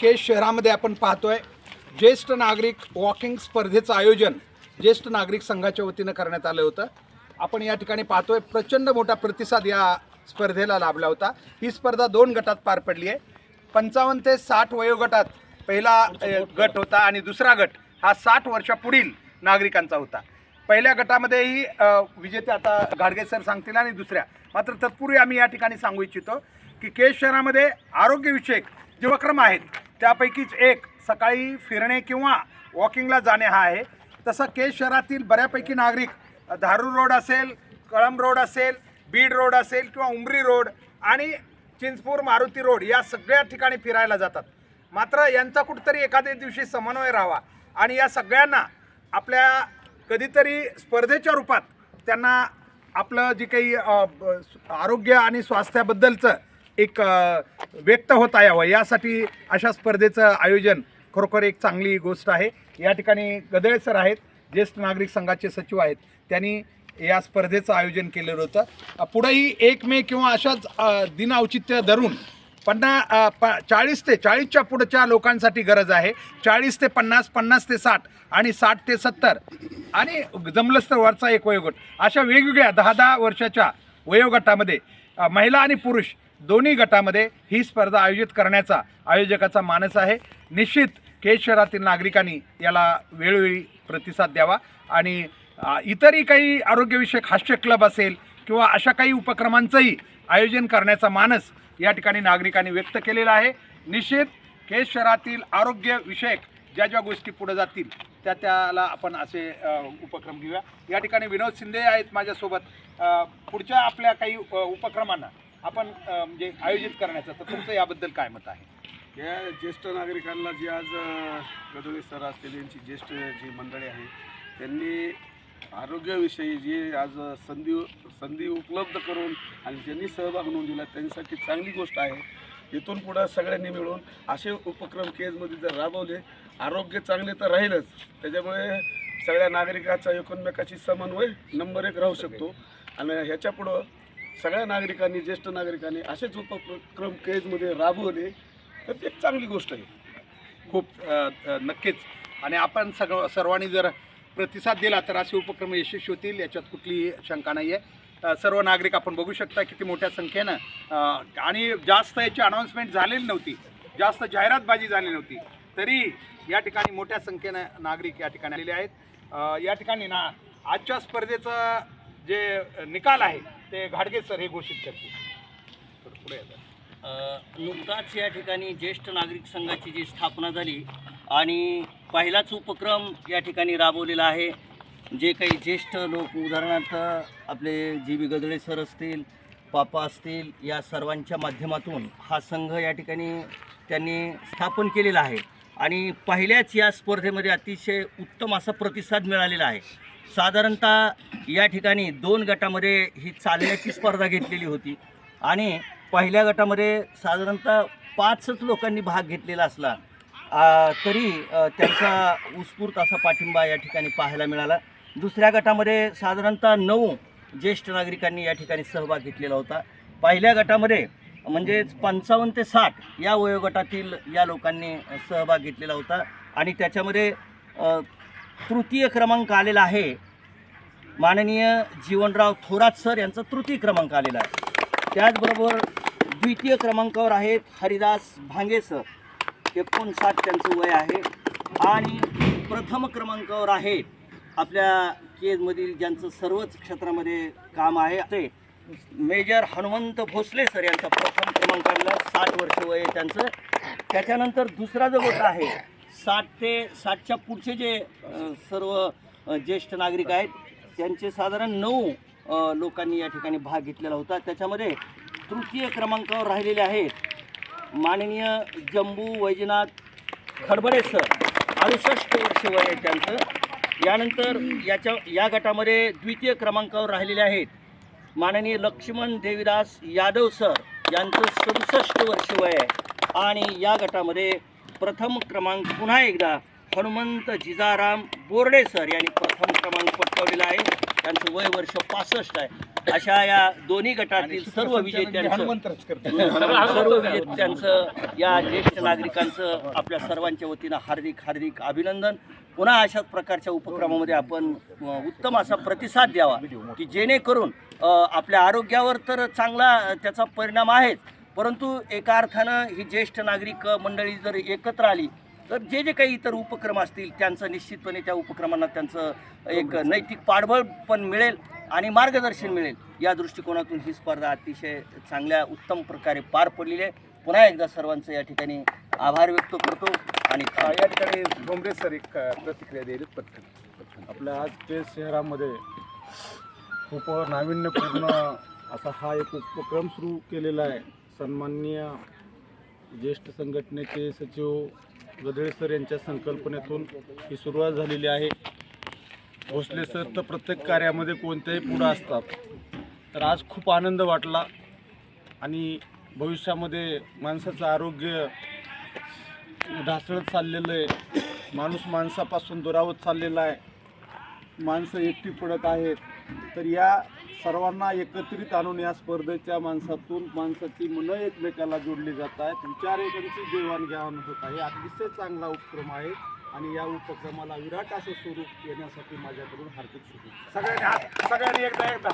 केज शहरामध्ये आपण पाहतोय ज्येष्ठ नागरिक वॉकिंग स्पर्धेचं आयोजन ज्येष्ठ नागरिक संघाच्या वतीनं करण्यात आलं होतं. आपण या ठिकाणी पाहतोय प्रचंड मोठा प्रतिसाद या स्पर्धेला लाभला होता. ही स्पर्धा दोन गटात पार पडली आहे पंचावन्न ते साठ वयोगटात पहिला गट होता आणि दुसरा गट हा साठ वर्षापुढील नागरिकांचा होता. पहिल्या गटामध्येही विजेते आता घाडगे सर सांगतील आणि दुसऱ्या. मात्र तत्पूर्वी आम्ही या ठिकाणी सांगू इच्छितो की केज शहरामध्ये आरोग्यविषयक जे उपक्रम आहेत त्यापैकीच एक सकाळी फिरणे किंवा वॉकिंगला जाणे हा आहे. तसं केज शहरातील बऱ्यापैकी नागरिक धारूर रोड असेल कळंब रोड असेल बीड रोड असेल किंवा उमरी रोड आणि चिंचपूर मारुती रोड या सगळ्या ठिकाणी फिरायला जातात. मात्र यांचा कुठंतरी एखाद्या दिवशी समन्वय राहावा आणि या सगळ्यांना आपल्या कधीतरी स्पर्धेच्या रूपात त्यांना आपलं जे काही ब- आरोग्य आणि स्वास्थ्याबद्दलचं एक व्यक्त होता यावं यासाठी अशा स्पर्धेचं आयोजन खरोखर एक चांगली गोष्ट आहे. या ठिकाणी गदळे सर आहेत ज्येष्ठ नागरिक संघाचे सचिव आहेत. त्यांनी या स्पर्धेचं आयोजन केलेलं होतं. पुढेही एक मे किंवा अशाच दिन औचित्य धरून पन्ना प चाळीस ते चाळीसच्या पुढच्या लोकांसाठी गरज आहे. चाळीस ते पन्नास पन्नास ते साठ आणि साठ ते सत्तर आणि जमलंच तर वरचा एक वयोगट. अशा वेगवेगळ्या दहा दहा वर्षाच्या वयोगटामध्ये महिला आणि पुरुष दोन्ही गटामध्ये ही स्पर्धा आयोजित करण्याचा आयोजकाचा मानस आहे. निश्चित केज शहरातील नागरिकांनी याला वेळोवेळी प्रतिसाद द्यावा आणि इतरही काही आरोग्यविषयक हास्य क्लब असेल किंवा अशा काही उपक्रमांचंही आयोजन करण्याचा मानस या ठिकाणी नागरिकांनी व्यक्त केलेला आहे. निश्चित केज शहरातील आरोग्यविषयक ज्या ज्या गोष्टी पुढे जातील त्या त्याला आपण असे उपक्रम घेऊया. या ठिकाणी विनोद शिंदे आहेत माझ्यासोबत. पुढच्या आपल्या काही उपक्रमांना आपण म्हणजे आयोजित करण्याचं तर तुमचं याबद्दल काय मत आहे? या ज्येष्ठ नागरिकांना जी आज गदोळी सर असतील यांची ज्येष्ठ जी मंडळी आहे त्यांनी आरोग्याविषयी जी आज संधी संधी उपलब्ध करून आणि ज्यांनी सहभाग नोंद दिला त्यांच्यासाठी चांगली गोष्ट आहे. इथून पुढं सगळ्यांनी मिळून असे उपक्रम केजमध्ये जर राबवले आरोग्य चांगले तर राहीलच. त्याच्यामुळे सगळ्या नागरिकाचा एकोणमेकाची समन्वय नंबर एक राहू शकतो. आणि ह्याच्या पुढं सगळ्या नागरिकांनी ज्येष्ठ नागरिकांनी असेच उपक्रम केजमध्ये राबवले तर ती एक चांगली गोष्ट आहे. खूप नक्कीच. आणि आपण सगळं सर्वांनी जर प्रतिसाद दिला तर असे उपक्रम यशस्वी होतील याच्यात कुठलीही शंका नाही आहे सर्व नागरिक आपण बघू शकता किती मोठ्या संख्येनं आणि जास्त याची अनाऊन्समेंट झालेली नव्हती. जास्त जाहिरातबाजी झाली नव्हती. तरी या ठिकाणी मोठ्या संख्येनं नागरिक या ठिकाणी आलेले आहेत. या ठिकाणी ना आजच्या स्पर्धेचं जे निकाल आहे ते घाडगे सर हे घोषित करतील. तर पुढे नुकताच या ठिकाणी ज्येष्ठ नागरिक संघाची जी स्थापना झाली आणि पहिलाच उपक्रम या ठिकाणी राबवलेला आहे. जे काही ज्येष्ठ लोक उदाहरणार्थ आपले जी बी गदळे सर असतील पापा असतील या सर्वांच्या माध्यमातून हा संघ या ठिकाणी त्यांनी स्थापन केलेला आहे. आणि पहिल्याच या स्पर्धेमध्ये अतिशय उत्तम असा प्रतिसाद मिळालेला आहे. साधारणतः या ठिकाणी दोन गटामध्ये ही चालण्याची स्पर्धा घेतलेली होती. आणि पहिल्या गटामध्ये साधारणतः पाचच लोकांनी भाग घेतलेला असला तरी त्यांचा उत्स्फूर्त असा पाठिंबा या ठिकाणी पाहायला मिळाला. दुसऱ्या गटामध्ये साधारणतः नऊ ज्येष्ठ नागरिकांनी या ठिकाणी सहभाग घेतलेला होता. पहिल्या गटामध्ये म्हणजेच पंचावन्न ते साठ या वयोगटातील या लोकांनी सहभाग घेतलेला होता. आणि त्याच्यामध्ये तृतीय क्रमांक आलेला आहे. माननीय जीवनराव थोरात सर यांचा तृतीय क्रमांक आलेला आहे. त्याचबरोबर द्वितीय क्रमांकावर आहेत हरिदास भांगे सर. एकोणसाठ त्यांचं वय आहे. आणि प्रथम क्रमांकावर आहेत आपल्या केजमधील ज्यांचं सर्वच क्षेत्रामध्ये काम आहे. ते मेजर हनुमंत भोसले सर यांचा प्रथम क्रमांकाला साठ वर्ष वय त्यांचं. त्याच्यानंतर दुसरा जो गट आहे साठ ते साठच्या पुढचे जे सर्व ज्येष्ठ नागरिक आहेत त्यांचे साधारण नऊ लोकांनी या ठिकाणी भाग घेतलेला होता. त्याच्यामध्ये तृतीय क्रमांकावर राहिलेले आहेत. माननीय जंबू वैजनाथ खडबडे सर. अडुसष्ट वर्ष वय आहे त्यांचं. यानंतर याच्या या गटामध्ये द्वितीय क्रमांकावर राहिलेले आहेत. माननीय लक्ष्मण देवीदास यादव सर यांचं सदुसष्ट वर्ष वय आहे. आणि या गटामध्ये प्रथम क्रमांक पुन्हा एकदा हनुमंत जिजाराम बोर्डे सर यांनी प्रथम क्रमांक पटकावलेला आहे. त्यांचं वय वर्ष पासष्ट आहे. अशा या दोन्ही गटातील सर्व विजेत्यांचं करतो सर्व विजेत्यांचं या ज्येष्ठ नागरिकांचं आपल्या सर्वांच्या वतीनं हार्दिक हार्दिक अभिनंदन. पुन्हा अशाच प्रकारच्या उपक्रमामध्ये आपण उत्तम असा प्रतिसाद द्यावा की जेणेकरून आपल्या आरोग्यावर तर चांगला त्याचा परिणाम आहेच परंतु एका अर्थानं ही ज्येष्ठ नागरिक मंडळी जर एकत्र आली तर जे जे काही इतर उपक्रम असतील त्यांचं निश्चितपणे त्या उपक्रमांना त्यांचं एक नैतिक पाठबळ पण मिळेल आणि मार्गदर्शन मिळेल. या दृष्टिकोनातून ही स्पर्धा अतिशय चांगल्या उत्तम प्रकारे पार पडलेली आहे. पुन्हा एकदा सर्वांचं या ठिकाणी आभार व्यक्त करतो आणि या ठिकाणी डोंबरे सर एक प्रतिक्रिया देईल. पटकन. आपल्या आज शहरामध्ये खूप नाविन्यपूर्ण असा हा एक उपक्रम सुरू केलेला आहे. सन्माननीय ज्येष्ठ संघटनेचे सचिव गदळे सर यांच्या संकल्पनेतून ही सुरुवात झालेली आहे. भोसले सर तर प्रत्येक कार्यामध्ये कोणत्याही पुढं असतात. तर आज खूप आनंद वाटला आणि भविष्यामध्ये माणसाचं आरोग्य ढासळत चाललेलं आहे. माणूस माणसापासून दुरावत चाललेला आहे. माणसं एकटी पडत आहेत. तर या सर्वांना एकत्रित आणून या स्पर्धेच्या माणसातून माणसाची मनं एकमेकाला जोडली जात आहेत. विचारेकांची देवाणघेवाण होत आहे. अतिशय चांगला उपक्रम आहे आणि या उपक्रमाला विराट असं स्वरूप येण्यासाठी माझ्याकडून हार्दिक शुभेच्छा. सगळ्यांनी हात सगळ्यांनी एकदा एकदा.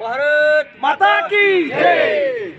भारत माता की जय!